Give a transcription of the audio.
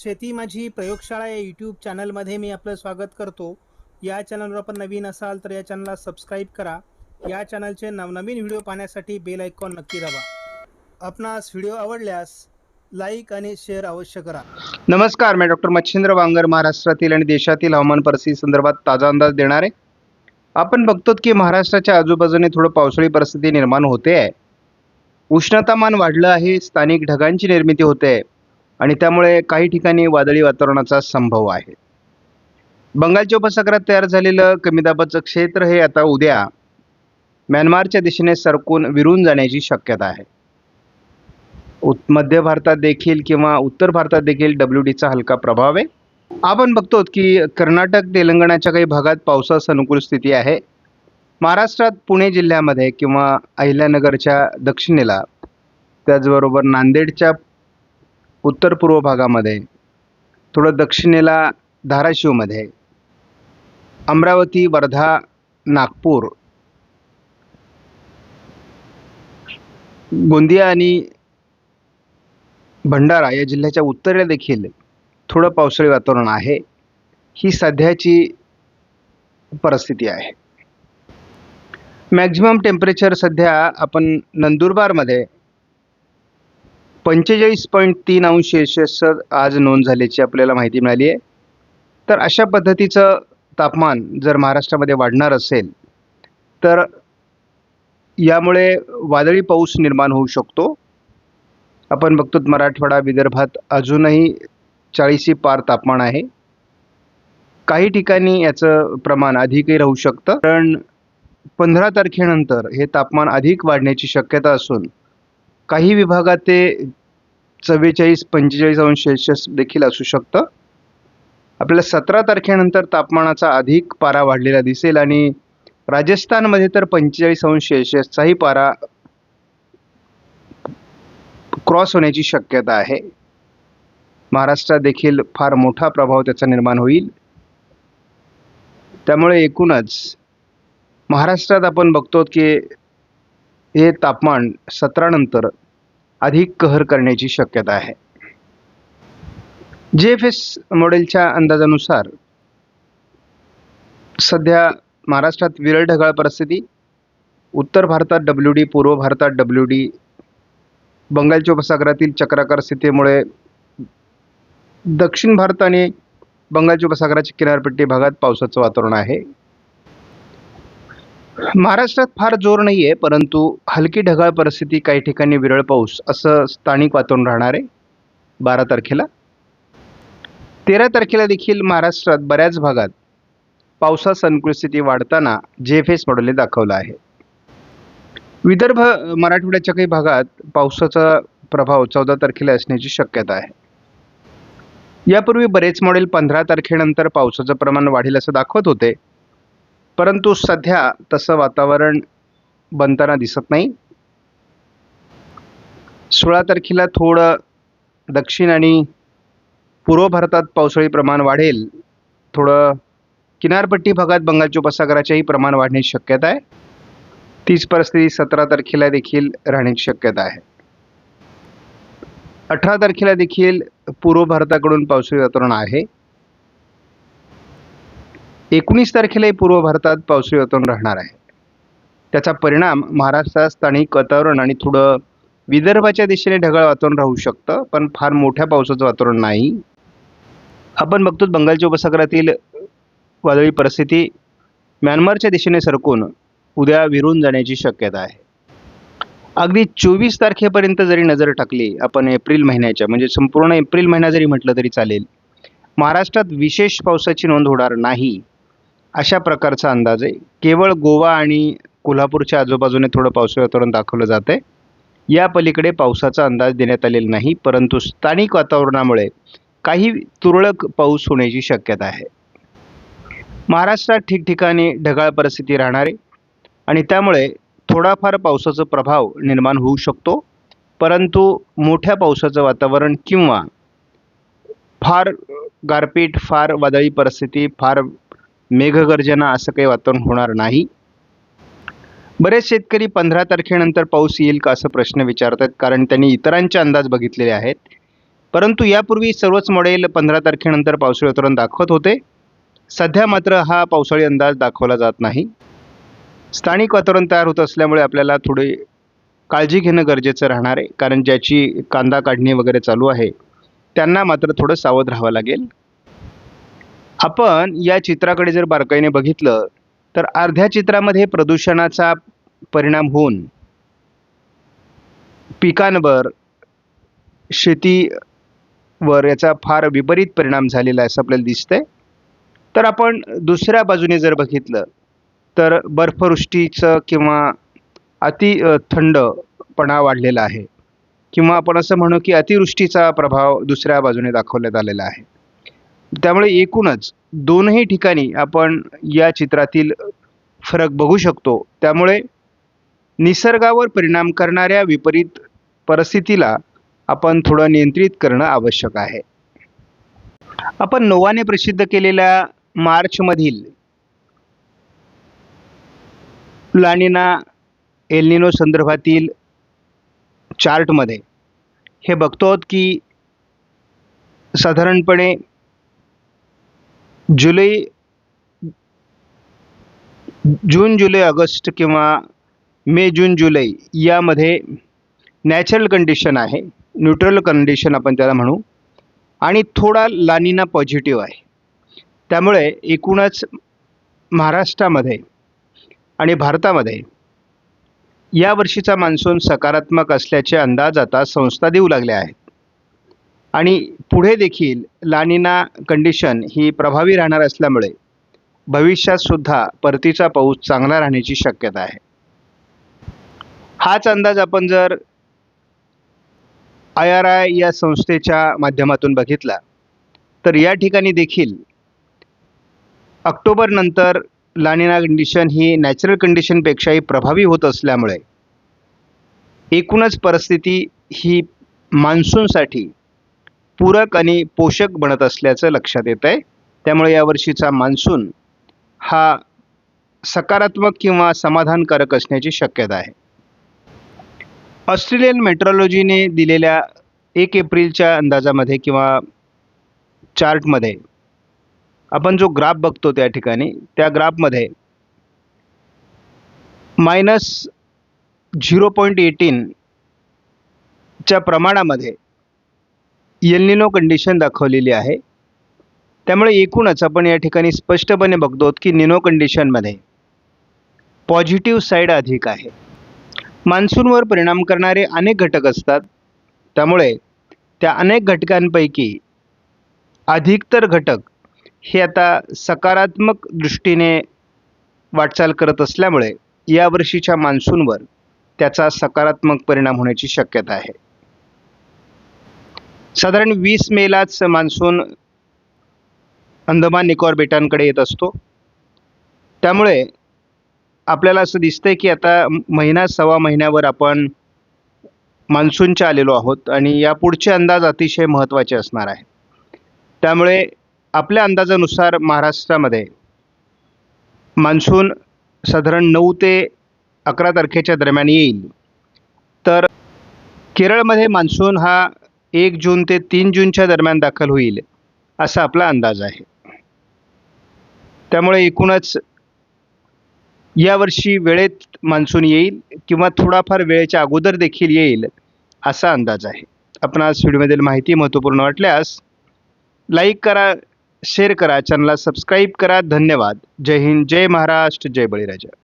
शेती माझी प्रयोगशाळा या यूट्यूब चॅनलमध्ये मी आपलं स्वागत करतो. या चॅनलवर आपण नवीन असाल तर या चॅनलला सबस्क्राईब करा. या चॅनलचे नवनवीन व्हिडिओ पाहण्यासाठी बेल आयकॉन नक्की दाबा. आपणास व्हिडिओ आवडल्यास लाईक आणि शेअर अवश्य करा. नमस्कार मी डॉक्टर मच्छिंद्र वांगर महाराष्ट्रातील आणि देशातील हवामान परिस्थिती संदर्भात ताजा अंदाज देणार. आहे आपण बघतो की महाराष्ट्राच्या आजूबाजूने थोडं पावसाळी परिस्थिती निर्माण होते आहे. उष्णतामान वाढलं आहे स्थानिक ढगांची निर्मिती होते आहे. आणि त्यामुळे काही ठिकाणी वादळी वातावरणाचा संभव आहे. बंगालच्या उपसागरात तयार झालेलं कमी दाबाचं क्षेत्र हे आता उद्या म्यानमारच्या दिशेने सरकून विरून जाण्याची शक्यता आहे. उत मध्य भारतात देखील किंवा उत्तर भारतात देखील डब्ल्यू डीचा हलका प्रभाव आहे. आपण बघतो की कर्नाटक तेलंगणाच्या काही भागात पावसास अनुकूल स्थिती आहे. महाराष्ट्रात पुणे जिल्ह्यामध्ये किंवा अहिल्यानगरच्या दक्षिणेला त्याचबरोबर नांदेडच्या उत्तर पूर्व भागामध्ये थोडं दक्षिणेला धाराशिवमध्ये अमरावती वर्धा नागपूर गोंदिया आणि भंडारा या जिल्ह्याच्या उत्तरेला देखील थोडं पावसाळी वातावरण आहे. ही सध्याची परिस्थिती आहे. मॅक्झिमम टेम्परेचर सध्या आपण नंदुरबारमध्ये पंचेचाळीस पॉईंट तीन अंश सेल्सिअस आज नोंद झाल्याची आपल्याला माहिती मिळाली आहे. तर अशा पद्धतीचं तापमान जर महाराष्ट्रामध्ये वाढणार असेल तर यामुळे वादळी पाऊस निर्माण होऊ शकतो. आपण बघतो मराठवाडा विदर्भात अजूनही चाळीसी पार तापमान आहे. काही ठिकाणी याचं प्रमाण अधिकही राहू शकतं. कारण पंधरा तारखेनंतर हे तापमान अधिक वाढण्याची शक्यता असून काही विभागात ते चव्वेचाळीस पंचेचाळीस अंश सेल्सिअस देखील असू शकतं. आपल्याला सतरा तारखेनंतर तापमानाचा अधिक पारा वाढलेला दिसेल आणि राजस्थानमध्ये तर पंचेचाळीस अंश सेल्सिअसचाही पारा क्रॉस होण्याची शक्यता आहे. महाराष्ट्रात देखील फार मोठा प्रभाव त्याचा निर्माण होईल. त्यामुळे एकूणच महाराष्ट्रात आपण बघतो की हे तापमान सतरानंतर अधिक कहर करण्याची शक्यता आहे. जे एफ एस मॉडेलच्या अंदाजानुसार सध्या महाराष्ट्रात विरळ ढगाळ परिस्थिती उत्तर भारतात डब्ल्यू डी पूर्व भारतात डब्ल्यू डी बंगालच्या उपसागरातील चक्राकार स्थितीमुळे दक्षिण भारत आणि बंगालच्या उपसागराच्या किनारपट्टी भागात पावसाचं वातावरण आहे. महाराष्ट्रात फार जोर नाही आहे परंतु हलकी ढगाळ परिस्थिती काही ठिकाणी विरळ पाऊस असं स्थानिक वातावरण राहणार आहे. बारा तारखेला. तेरा तारखेला देखील महाराष्ट्रात बऱ्याच भागात पावसास अनुकूल स्थिती वाढताना जे एफ एस मॉडेलने दाखवलं आहे. विदर्भ मराठवाड्याच्या काही भागात पावसाचा प्रभाव चौदा तारखेला असण्याची शक्यता आहे. यापूर्वी बरेच मॉडेल पंधरा तारखेनंतर पावसाचं प्रमाण वाढेल असं दाखवत होते. परंतु सध्या तसं वातावरण बनताना दिसत नाही. सोळा तारखेला थोडं दक्षिण आणि पूर्व भारतात पावसाळी प्रमाण वाढेल. थोडं किनारपट्टी भागात बंगालच्या उपसागराचेही प्रमाण वाढण्याची शक्यता आहे. तीच परिस्थिती सतरा तारखेला देखील राहण्याची शक्यता आहे. अठरा तारखेला देखील पूर्व भारताकडून पावसाळी वातावरण आहे. एकोणीस तारखेलाही पूर्व भारतात पावसाळी वातावरण राहणार आहे. त्याचा परिणाम महाराष्ट्रात स्थानिक वातावरण आणि थोडं विदर्भाच्या दिशेने ढगाळ वातावरण राहू शकतं पण फार मोठ्या पावसाचं वातावरण नाही. आपण बघतो बंगालच्या उपसागरातील वादळी परिस्थिती म्यानमारच्या दिशेने सरकून उद्या विरून जाण्याची शक्यता आहे. अगदी चोवीस तारखेपर्यंत जरी नजर टाकली आपण एप्रिल महिन्याच्या म्हणजे संपूर्ण एप्रिल महिना जरी म्हटलं तरी चालेल महाराष्ट्रात विशेष पावसाची नोंद होणार नाही. अशा प्रकारचा अंदाज आहे. केवळ गोवा आणि कोल्हापूरच्या आजूबाजूने थोडं पावसाळी वातावरण दाखवलं जातं आहे या पलीकडे पावसाचा अंदाज देण्यात आलेला नाही परंतु स्थानिक वातावरणामुळे काही तुरळक पाऊस होण्याची शक्यता आहे. महाराष्ट्रात ठिकठिकाणी ढगाळ परिस्थिती राहणार आहे आणि त्यामुळे थोडाफार पावसाचा प्रभाव निर्माण होऊ शकतो परंतु मोठ्या पावसाचं वातावरण किंवा फार गारपीट फार वादळी परिस्थिती फार मेघगर्जना असं काही वातावरण होणार नाही. बरेच शेतकरी पंधरा तारखेनंतर पाऊस येईल का असं प्रश्न विचारतात कारण त्यांनी इतरांचे अंदाज बघितलेले आहेत. परंतु यापूर्वी सर्वच मॉडेल पंधरा तारखेनंतर पावसाळी वातावरण दाखवत होते. सध्या मात्र हा पावसाळी अंदाज दाखवला जात नाही. स्थानिक वातावरण तयार होत असल्यामुळे आपल्याला थोडी काळजी घेणं गरजेचं राहणार आहे कारण ज्याची कांदा काढणी वगैरे चालू आहे त्यांना मात्र थोडं सावध राहावं लागेल. आपण या चित्राकडे जर बारकाईने बघितलं तर अर्ध्या चित्रामध्ये प्रदूषणाचा परिणाम होऊन पिकांवर शेतीवर याचा फार विपरीत परिणाम झालेला आहे असं आपल्याला दिसतंय. तर आपण दुसऱ्या बाजूने जर बघितलं तर बर्फवृष्टीचं किंवा अति थंडपणा वाढलेला आहे. किंवा आपण असं म्हणू की अतिवृष्टीचा प्रभाव दुसऱ्या बाजूने दाखवण्यात आलेला आहे. त्यामुळे एकूणच दोनही ठिकाणी आपण या चित्रातील फरक बघू शकतो. त्यामुळे निसर्गावर परिणाम करणाऱ्या विपरीत परिस्थितीला आपण थोडं नियंत्रित करणं आवश्यक आहे. आपण नोवाने प्रसिद्ध केलेल्या मार्चमधील लानिना एलनिनो संदर्भातील चार्टमध्ये हे बघतो आहोत की साधारणपणे जुलै जून जुलै ऑगस्ट किंवा मे जून जुलै यामध्ये नॅचरल कंडिशन आहे. न्यूट्रल कंडिशन आपण त्याला म्हणू. आणि थोडा लानिना पॉझिटिव्ह आहे. त्यामुळे एकूणच महाराष्ट्रामध्ये आणि भारतामध्ये या वर्षीचा मान्सून सकारात्मक असल्याचे अंदाज आता संस्था देऊ लागल्या आहेत. आणि पुढे देखील लानिना कंडिशन ही प्रभावी राहणार असल्यामुळे भविष्यात सुद्धा परतीचा पाऊस चांगला राहण्याची शक्यता आहे. हाच अंदाज आपण जर आय आर आय या संस्थेच्या माध्यमातून बघितला तर या ठिकाणी देखील ऑक्टोबर नंतर लानिना कंडिशन ही नॅचरल कंडिशनपेक्षाही प्रभावी होत असल्यामुळे एकूणच परिस्थिती ही मान्सूनसाठी पूरक आणि पोषक बनत असल्याचं लक्षात येत आहे त्यामुळे यावर्षीचा मान्सून हा सकारात्मक किंवा समाधानकारक असण्याची शक्यता आहे. ऑस्ट्रेलियन मेट्रॉलॉजीने दिलेल्या एक एप्रिलच्या अंदाजामध्ये किंवा चार्टमध्ये आपण जो ग्राफ बघतो त्या ठिकाणी त्या ग्राफमध्ये मायनस झिरो पॉईंट एटीनच्या प्रमाणामध्ये येलनिनो कंडिशन दाखवलेली आहे. त्यामुळे एकूणच आपण या ठिकाणी स्पष्टपणे बघतो की निनो कंडिशनमध्ये पॉझिटिव्ह साईड अधिक आहे. मान्सूनवर परिणाम करणारे अनेक घटक असतात. त्यामुळे त्या अनेक घटकांपैकी अधिकतर घटक हे आता सकारात्मक दृष्टीने वाटचाल करत असल्यामुळे यावर्षीच्या मान्सूनवर त्याचा सकारात्मक परिणाम होण्याची शक्यता आहे. साधारण वीस मेलाच मान्सून अंदमान निकोबार बेटांकडे येत असतो. त्यामुळे आपल्याला असं दिसतंय की आता महिना सव्वा महिन्यावर आपण मान्सूनच्या आलेलो आहोत आणि या पुढचे अंदाज अतिशय महत्त्वाचे असणार आहे. त्यामुळे आपल्या अंदाजानुसार महाराष्ट्रामध्ये मान्सून साधारण नऊ ते अकरा तारखेच्या दरम्यान येईल. तर केरळमध्ये मान्सून हा एक जून ते तीन जूनच्या दरम्यान दाखल होईल असा आपला अंदाज आहे. त्यामुळे एकूणच यावर्षी वेळेत मान्सून येईल किंवा थोडाफार वेळेच्या अगोदर देखील येईल असा अंदाज आहे. आपण आज व्हिडिओमधील माहिती महत्त्वपूर्ण वाटल्यास लाईक करा शेअर करा चॅनलला सबस्क्राईब करा. धन्यवाद. जय हिंद जय महाराष्ट्र जय बळीराजा.